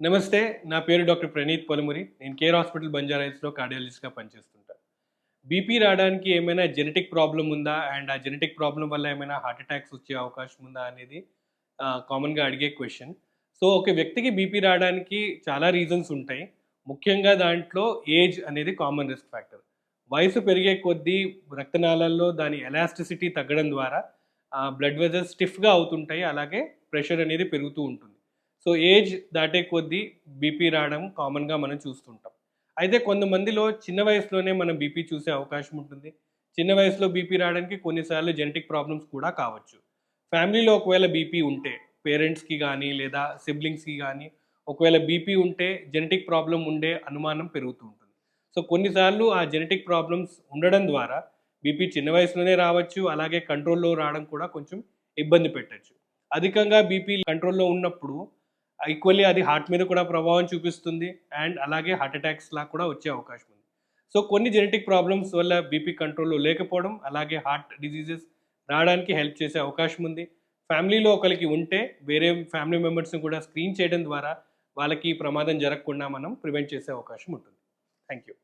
నమస్తే నా పేరు డాక్టర్ ప్రణీత్ పొలమురి. నేను కేర్ హాస్పిటల్ బంజారాయిస్లో కార్డియాలజిస్ట్గా పనిచేస్తుంటా. బీపీ రావడానికి ఏమైనా జెనెటిక్ ప్రాబ్లం ఉందా? అండ్ ఆ జెనెటిక్ ప్రాబ్లం వల్ల ఏమైనా హార్ట్ అటాక్స్ వచ్చే అవకాశం ఉందా అనేది కామన్గా అడిగే క్వశ్చన్. సో ఒక వ్యక్తికి బీపీ రావడానికి చాలా రీజన్స్ ఉంటాయి. ముఖ్యంగా దాంట్లో ఏజ్ అనేది కామన్ రిస్క్ ఫ్యాక్టర్. వయసు పెరిగే కొద్దీ రక్తనాళాల్లో దాని ఎలాస్టిసిటీ తగ్గడం ద్వారా బ్లడ్ వెజల్స్ స్టిఫ్గా అవుతుంటాయి. అలాగే ప్రెషర్ అనేది పెరుగుతూ ఉంటుంది. సో ఏజ్ దాటే కొద్దీ బీపీ రావడం కామన్గా మనం చూస్తుంటాం. అయితే కొంతమందిలో చిన్న వయసులోనే మనం బీపీ చూసే అవకాశం ఉంటుంది. చిన్న వయసులో బీపీ రావడానికి కొన్నిసార్లు జెనెటిక్ ప్రాబ్లమ్స్ కూడా కావచ్చు. ఫ్యామిలీలో ఒకవేళ బీపీ ఉంటే పేరెంట్స్కి కానీ లేదా సిబ్లింగ్స్కి కానీ ఒకవేళ బీపీ ఉంటే జెనెటిక్ ప్రాబ్లం ఉండే అనుమానం పెరుగుతూ ఉంటుంది. సో కొన్నిసార్లు ఆ జెనెటిక్ ప్రాబ్లమ్స్ ఉండడం ద్వారా బీపీ చిన్న వయసులోనే రావచ్చు అలాగే కంట్రోల్లో రావడం కూడా కొంచెం ఇబ్బంది పెట్టచ్చు. అధికంగా బీపీ కంట్రోల్లో ఉన్నప్పుడు ఈక్వల్లీ అది హార్ట్ మీద కూడా ప్రభావం చూపిస్తుంది అండ్ అలాగే హార్ట్ అటాక్స్ లా కూడా వచ్చే అవకాశం ఉంది. సో కొన్ని జెనెటిక్ ప్రాబ్లమ్స్ వల్ల బీపీ కంట్రోల్లో లేకపోవడం అలాగే హార్ట్ డిజీజెస్ రావడానికి హెల్ప్ చేసే అవకాశం ఉంది. ఫ్యామిలీలో ఒకరికి ఉంటే వేరే ఫ్యామిలీ మెంబర్స్ని కూడా స్క్రీన్ చేయడం ద్వారా వాళ్ళకి ప్రమాదం జరగకుండా మనం ప్రివెంట్ చేసే అవకాశం ఉంటుంది. Thank you